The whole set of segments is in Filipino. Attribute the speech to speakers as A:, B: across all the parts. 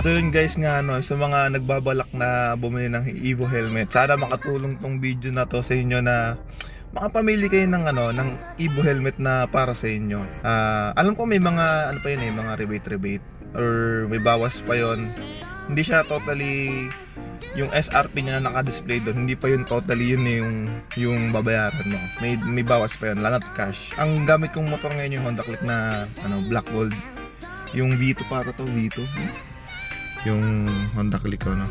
A: So yun guys nga ano, sa mga nagbabalak na bumili ng Evo helmet, sana makatulong tong video na to sa inyo na makapamili kayo ng ano, ng Evo helmet na para sa inyo. Ah, alam ko may mga ano pa yun eh, mga rebate rebate or may bawas pa yon. Hindi siya totally yung SRP niya na naka-display doon, hindi pa yun totally yun eh, yung yung babayaran mo. May may bawas pa yun, wala not cash. Ang gamit kong motor ngayon yung Honda Click na ano, Black Gold. Yung V2 para to, V2 yung Honda Click ano.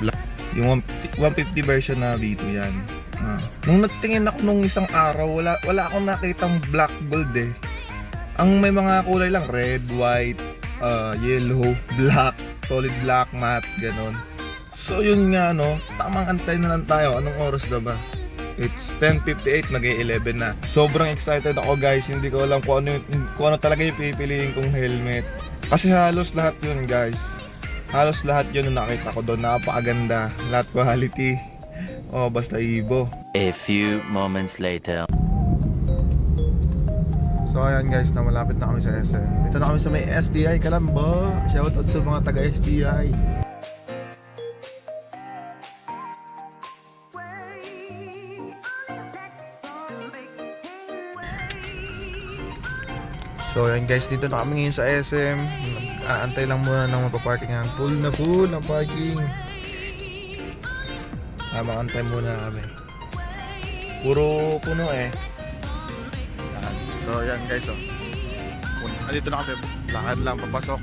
A: Black. Yung 150 150 version na V2 yan. Ah. Nung nagtingin ako nung isang araw, wala wala akong nakitang black gold eh. Ang may mga kulay lang, red, white, uh, yellow, black, solid black, matte, ganon. So yun nga no, tamang antay na lang tayo. Anong oras na ba? It's 10.58, nag-11 na. Sobrang excited ako guys. Hindi ko alam kung ano, kung ano talaga yung pipiliin kong helmet. Kasi halos lahat yun guys. Halos lahat yun na nakita ko doon. Napakaganda. Lahat quality. Oh, basta Ibo.
B: A few moments later.
A: So ayan guys, na malapit na kami sa SM. Dito na kami sa may SDI Kalamba. Shoutout sa mga taga SDI. So ayan guys, dito na kami ngayon sa SM. Aantay lang muna ng mapaparkingan. Full na full ang parking. Tama, antay muna kami. Puro puno eh. Yan. So yan guys oh. Andito na kasi lakad lang papasok.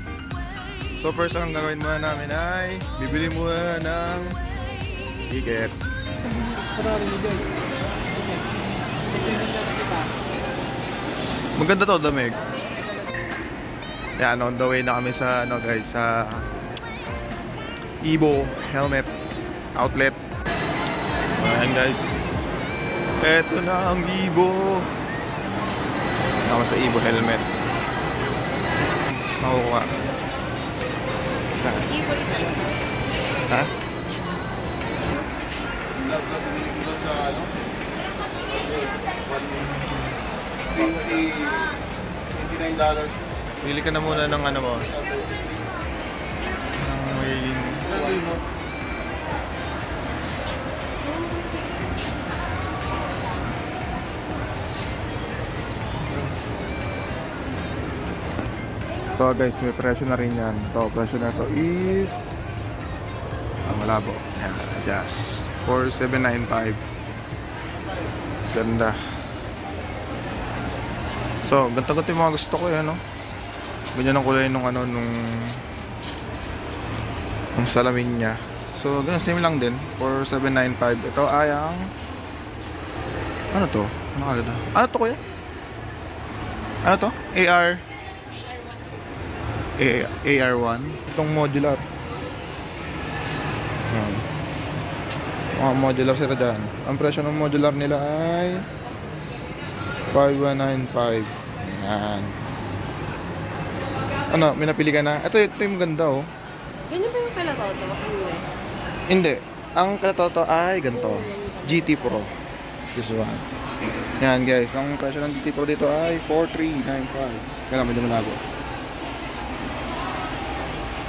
A: So first ang gagawin muna namin ay bibili muna ng ticket.
C: Marami ni guys. Okay. Kasi hindi lang kita.
A: Maganda to damig. Yan on the way na kami sa ano guys sa Ibo helmet outlet. Ayan guys. Eto na ang Ibo. Ako sa Ibo helmet. Makukuha. Ha? Bili ka na muna ng ano mo. Ng. So guys, may presyo na rin yan. Ito, presyo na to is... Ah, malabo. Yan, adjust. 4795. Ganda. So, ganito-ganito yung mga gusto ko eh, ano? Ganyan ang kulay nung ano, nung... Nung salamin niya. So, ganyan, same lang din. 4795. Ito ay ang... Ano to? Ano kagad? Ano to kuya? Ano to? AR... A- AR1. Itong modular. Yan. Mga modular sila dyan. Ang presyo ng modular nila ay 5195. Yan. Ano, may napili ka na? Ito, ito yung ganda oh.
D: Ganyan ba yung kala Toto? Hindi.
A: Hindi. Ang katoto ay ganito. GT Pro. This one. Yan guys. Ang presyo ng GT Pro dito ay 4395. Kaya medyo malago.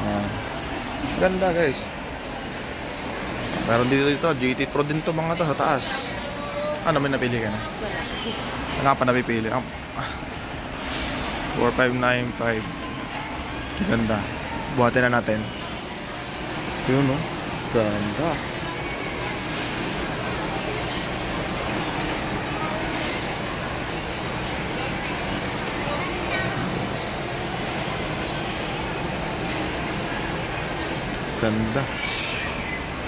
A: Yan. Ganda guys. Meron dito dito. GT Pro din to mga to sa taas. Ano may napili ka na?
D: Wala.
A: Wala pa napipili. Ah. 4595. Ganda. Buhatin na natin. Yun no. Ganda. Ganda.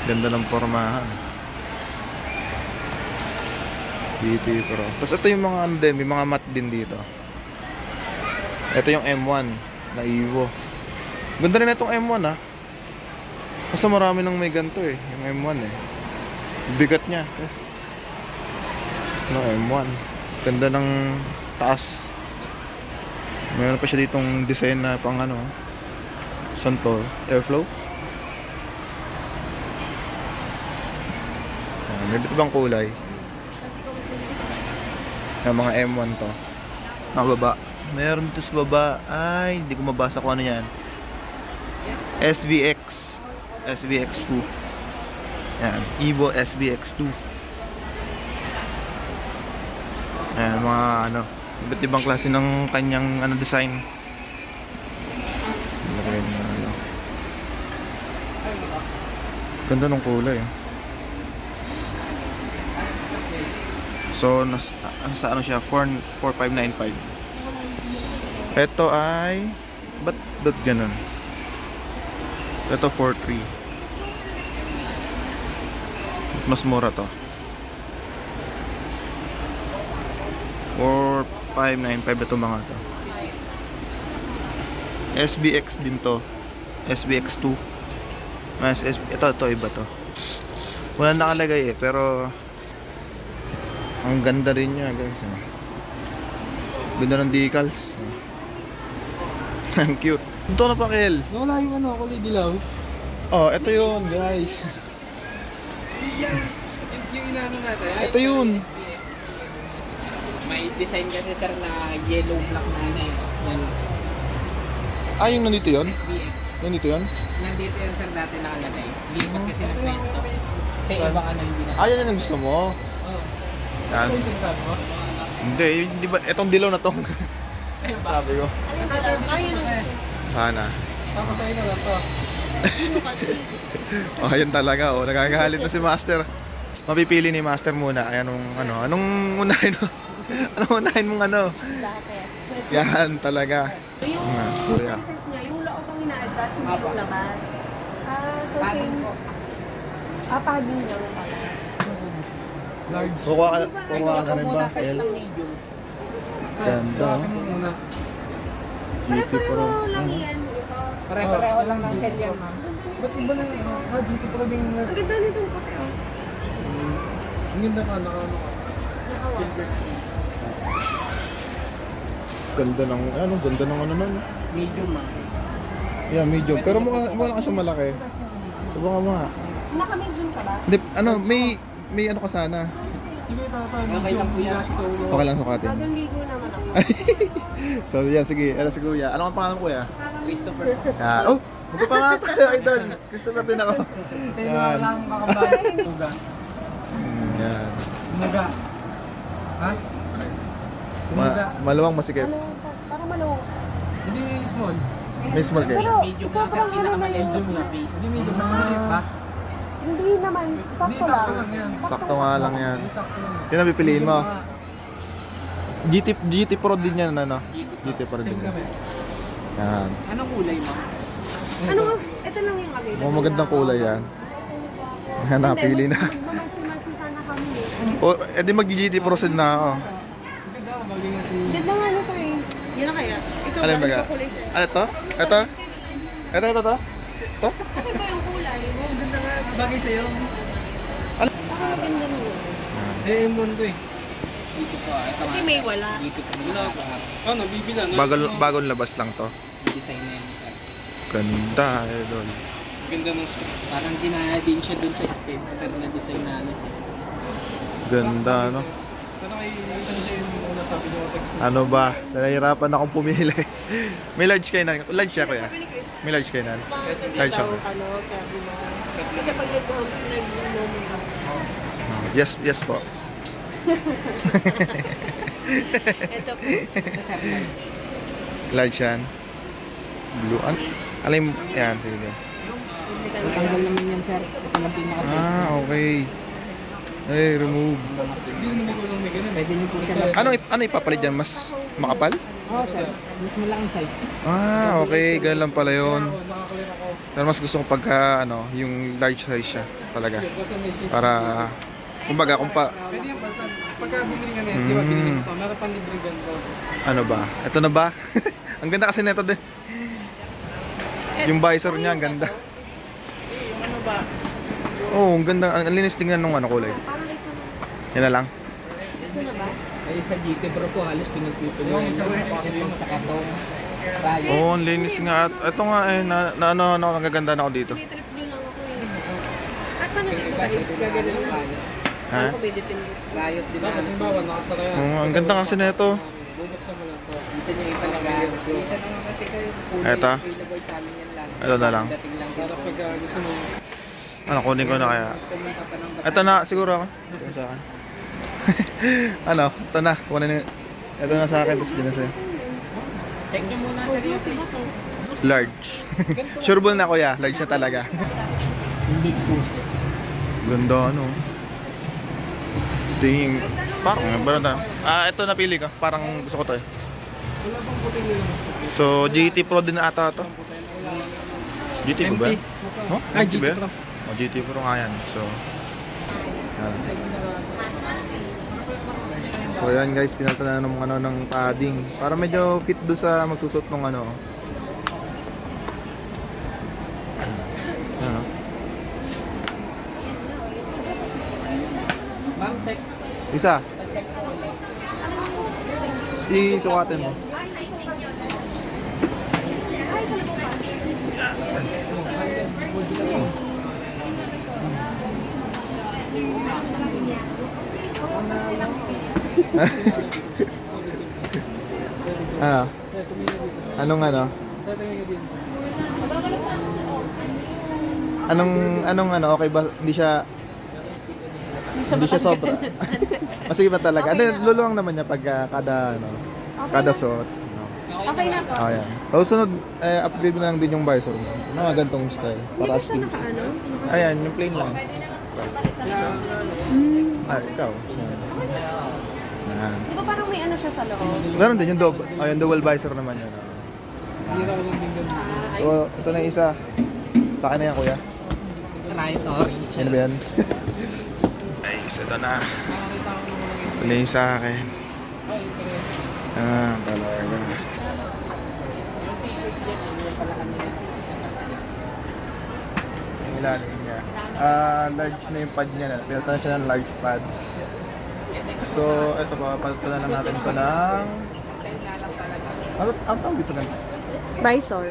A: Ganda ng formahan. DT Pro. Tapos ito yung mga ano din, may mga mat din dito. Ito yung M1 na Evo. Ganda rin itong M1 ah. Basta marami nang may ganito eh, yung M1 eh. Bigat niya, guys. No, M1. Ganda ng taas. Mayroon pa siya ditong design na pang ano. Saan to? Airflow? Ah, may ibang kulay. Yung mga M1 to. Mga baba. Meron dito sa baba. Ay, hindi ko mabasa kung ano yan. SVX. SVX2. Yan. Evo SVX2. Ayan, mga ano, iba't ibang klase ng kanyang ano design. Ganda ng kulay. ah. So, nas, sa ano siya, 4, 4595. Ito ay, ba't, ba't ganun? Ito 43. Mas mura to. 4595 ito mga to. SBX din to. SBX2. Mas ito ito iba to. Wala nakalagay eh pero ang ganda rin niya guys. eh. Ganda ng decals. Ang cute. Ito na pa Kel.
C: Nawala yung ano, kulay dilaw.
A: Oh, ito yun guys.
C: Yung, yung inaano natin.
A: Ito yun.
E: May design kasi sir na yellow black na ano yun. Yan.
A: Ah, yung nandito yun?
E: SBX.
A: Nandito yun?
E: Nandito yun sir dati nakalagay. Lipat kasi ng pwesto. Kasi ibang ano hindi na.
A: Ah, yan ang gusto mo.
C: Oh.
A: Yan.
C: Ano yung sinasabi mo?
A: Hindi, hindi ba, etong dilaw na tong. Sabi ko.
D: Ayun ang
A: Sana.
C: Tapos ayun na lang to.
A: Oh, ayun talaga. Oh, nagagalit na si Master. Mapipili ni Master muna. Ay, anong, ano, anong unahin mo? anong unahin mong ano? Yan talaga.
D: Yung
A: kuya.
D: sizes niya, yung loob ang ina-adjust, hindi yung labas. Ah, so same. Ah, padding lang pala.
C: Large.
A: Kukuha ka,
E: Ay,
A: kukuha ka na rin ba? Ayan.
E: medium.
A: Ganda,
C: Sa akin muna.
D: Pare-pareho lang yan. Ito.
E: Pare-pareho lang ng shell yan ma'am.
C: Ba't iba na ano? Ah, dito pa ding...
D: Ang ganda nitong puti. oh.
C: Ang ganda ka, naka ano ka. Silver screen.
A: Ganda ng, ano, ganda ng ano nun.
E: Medium ma'am.
A: Yeah, medium. Pero mukha, mukha kasi malaki. Subukan mo nga.
D: Naka-medium ka ba?
A: Hindi, ano, may, may ano ka sana.
C: Sige, tata.
E: Okay lang po yan.
C: sa.
A: Okay lang sukatin.
D: Bagong ligo naman ako.
A: so, yan, sige. Ano si Kuya? Ano ang pangalan mo, Kuya?
E: Christopher.
A: Yan. Oh, magpapangat tayo, idol. Christopher din ako.
C: Tayo na
A: Yan.
C: wala akong kakabay. Tuga.
A: Mm, Yan.
C: Tumaga. Ha?
A: Ma maluwang masikip.
D: Ano, parang malawak.
C: Hindi small.
A: May small kayo.
D: Pero,
E: Medium lang
D: sobrang ano naman
E: yung
D: yun.
E: base.
C: Hindi medyo mas masip pa.
D: Hindi naman,
C: Hindi,
D: sakto
C: sakto
D: lang.
C: lang yan.
A: Sakto nga lang yan.
C: Hindi, sakto lang.
A: Yan ang pipiliin mo. GT, GT Pro din yan, ano? GT Pro din
C: Same
A: yan.
C: kami.
A: Yan.
E: Anong kulay ma'am?
D: Ano, ito lang yung available.
A: Mga magandang kulay yan. Yan, napili na.
D: Magmamatsi-matsi sana kami eh.
A: O, edi mag-GT Pro din na ako.
C: Ganda ka, bagay nga si...
D: Ganda nga nito eh. Yan na kaya. Ikaw
A: Alin
D: ba?
A: ba ka?
D: Ano kulay sa'yo?
A: Ano to? Ito? Ito, ito, ito? Ito?
D: Ano ba yung kulay?
C: Nga, bagay sa'yo.
D: Baka maganda mo.
C: Eh, M1 to eh.
E: Dito po. ah, Ito
D: Kasi may wala.
E: Dito po nila pangarap.
C: Ano, bibila. No?
A: Bago, bagong labas lang to.
E: Design na yan sir.
A: Ganda, idol.
C: Ganda ng script.
E: Parang dinaya din siya dun sa Speedster na design na alas eh.
A: Ganda, no?
C: Ano ano?
A: Ano ba? Nahihirapan akong pumili. May large kayo na. Large siya, kuya. May large kayo na. Large ako.
D: ano, mo. Kasi pag nag-moment ka.
A: Yes, yes po.
D: Ito po.
E: Ito sir, large.
A: Yan. Blue. An Alam yan, sige.
E: Natanggal naman yan sir. Ito lang pinaka-size.
A: Ah, okay. Ay, remove.
E: Pwede niyo po siya lang.
A: Ano, ano ipapalit dyan? Mas makapal?
E: Oo oh, sir. Mas malaking size.
A: Ah, okay. Ganun lang pala yun.
C: Ako.
A: Pero mas gusto ko pagka, ano, yung large size siya. Talaga.
C: Kasi may sheet.
A: Para, kumbaga, kung pa,
C: Pwede yan, pag, pagka bumili ka na yan, di ba,
A: Mm.
C: binili mo pa, meron pang libre ganito.
A: ano ba? Ito na ba? ang ganda kasi nito din. Yung visor niya, ang ganda.
C: Ano ba?
A: Oo, oh, ang ganda. Ang ang linis tingnan nung ano kulay.
D: Parang ito.
A: Yan na lang.
D: Ito na ba?
E: Ay sa GT Pro po halos pinagpipili
C: Yung
E: Ito
C: possible.
E: tsaka itong Rayo.
A: Oo, oh, ang linis nga. At ito nga eh, na, na ano, ano, ang gaganda na ako dito.
D: Tinitrip nyo lang ako eh. At paano
E: Yung
D: dito ba?
E: na
D: Gagano
E: yung. Rayo.
A: Ha?
D: Ako may depende.
E: Riot din na.
C: kasi bawa, nakasara yan.
A: Oo, ang ganda kasi nito.
C: Bubuksan mo lang to.
E: Minsan yung iba naman. Minsan naman kasi kayo fully
A: Eto.
E: available sa amin yan lang.
A: Ito na lang.
E: Dating lang
C: Para pag ah, gusto mo,
A: Ano, kunin ko na kaya. Ito na, siguro ako. Ito sa akin. ano, ito na. Kunin na. Ito na sa akin, tapos din na sa'yo.
E: Check nyo muna sir yung size to.
A: Large. Sureball na kuya, large na talaga.
C: big goose.
A: Ganda ano. Ding. Parang, ba na? Ah, ito napili ko. Parang gusto ko to eh. So, GT Pro din ata to. GT Pro ba? Oh,
C: Ah,
A: GT?
C: Pro.
A: Oh, GT Pro nga yan. So, yan. So yan guys, pinalta na ng ano ng padding para medyo fit do sa magsusot ng ano. Ano?
E: Ma'am, check.
A: Isa. Isukatin mo. Ano? Anong ano? Anong anong ano? Okay ba? Hindi siya hindi siya sobra. Masige ba talaga? Ano, luluwang naman niya pag ah, kada ano, kada suot. No.
D: Okay na po.
A: Oh, yan. Tapos sunod, eh, upgrade na lang din yung visor mo. Mga gantong style. Para
D: Hindi
A: astig.
D: siya naka ano?
A: Ayan, yung plain lang. Ah, ikaw. Yan. Yan.
D: Di ba parang may ano siya sa loob?
A: Meron din yung double, oh, yung dual visor naman yan. oh. So, ito na yung isa. Sa akin na yan, kuya.
E: Try ito, orange.
A: Ano ba yan? Guys, ito na. Ito na yung sa akin. Ah, talaga. Yung ilalim niya. Ah, large na yung pad niya. Na siya ng large pad. So, ito pa, na lang natin ito ng... Ano, ang tawag dito sa ganito?
D: Visor.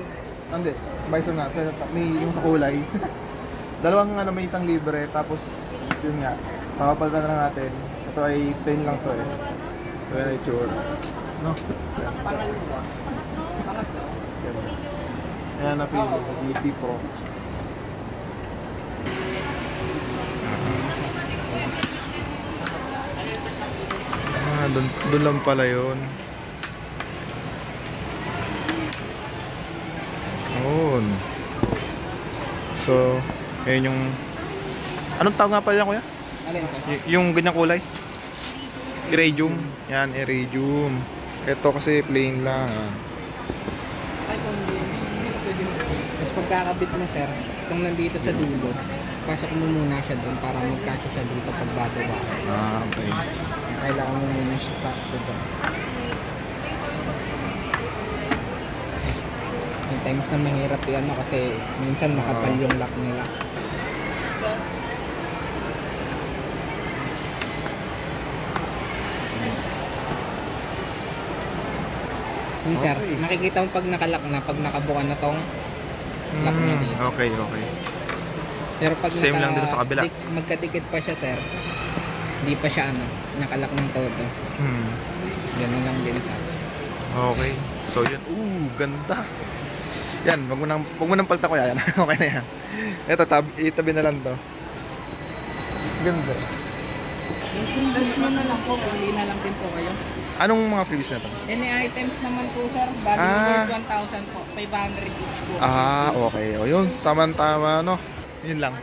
A: Hindi, bison nga. Pero may yung sa kulay. Dalawang ano, may isang libre. Tapos, yun nga. Papapalitan na lang natin. Ito ay 10 lang to eh. So, yan ay tsura. No?
E: Pangalawa. Pangatlo.
A: Ayan na pili. GT Pro. Dun lang pala yun. Yun. So, ayun yung... Anong tawag nga pala kuya?
E: Alin?
A: Y- yung ganyang kulay? Iridium. Yan, iridium. Ito kasi plain lang. ah.
E: Tapos pagkakabit mo sir, itong nandito sa dulo, pasok mo muna siya doon para magkasya siya dito pag bababa.
A: Ah, okay.
E: Kailangan mo muna siya sa doon. May times na mahirap yan no, kasi minsan makapal yung lock nila. Yun sir,
A: Okay.
E: makikita mo pag nakalock na, pag nakabuka na tong lock niya
A: Mm,
E: dito.
A: okay, okay.
E: Pero pag
A: Same lang din sa kabila.
E: dik- magkadikit pa siya sir, hindi pa siya ano, nakalock ng todo.
A: Hmm.
E: Ganun lang din sa
A: Okay. So yun. Ooh, ganda. Yan, wag mo nang wag mo nang palta ko yan. okay na yan. Ito, tab itabi na lang to. Ganda.
E: Yung freebies mo na lang po, uli na lang din po kayo.
A: Anong mga freebies na to?
E: Any items naman po sir, value
A: Ah.
E: worth 1,000 po, 500 each po.
A: Ah, okay. O yun, tama-tama, no? Yun lang.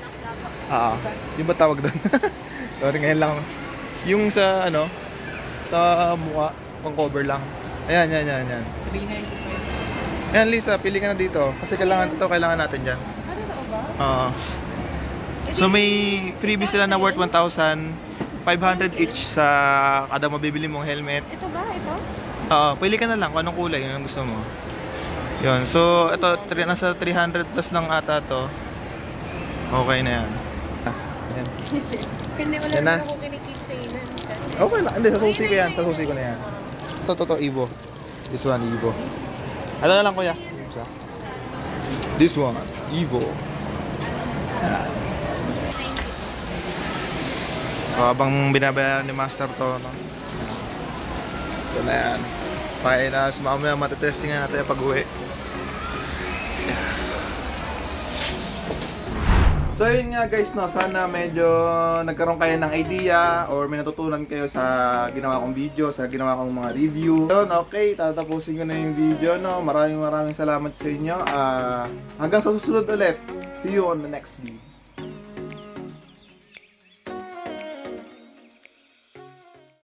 A: Ah. Yung ba tawag doon? Sorry, ngayon lang. Yung sa, ano, sa mukha, pang cover lang. Ayan, yan, yan, yan.
E: 390
A: Ayan, Lisa, pili ka na dito. Kasi kailangan ito, kailangan natin dyan.
D: Ano ba ba?
A: Oo. so may freebies sila na worth 1,500 each sa kada mabibili mong helmet.
D: Ito ba? Ito?
A: Oo, pili ka na lang kung anong kulay yung gusto mo. Yun. So, ito, tri- nasa 300 plus lang ata to. Okay na yan. Yan.
D: Hindi wala
A: Yan na.
D: naman akong kinikitsainan kasi.
A: Okay lang. Hindi, sa susi ko yan. Sa susi ko na yan. Ito, ito, ito, Evo. This one, Evo. Ano na lang, kuya? Isa. This one. Yan. So, habang binabayaran ni Master to, no? Ito na yan. Fine as mamaya matetestingan natin pag So yun nga guys no, sana medyo nagkaroon kayo ng idea or may natutunan kayo sa ginawa kong video, sa ginawa kong mga review. Yun, okay, tatapusin ko na yung video no. Maraming maraming salamat sa inyo. Ah, hanggang sa susunod ulit. See you on the next video.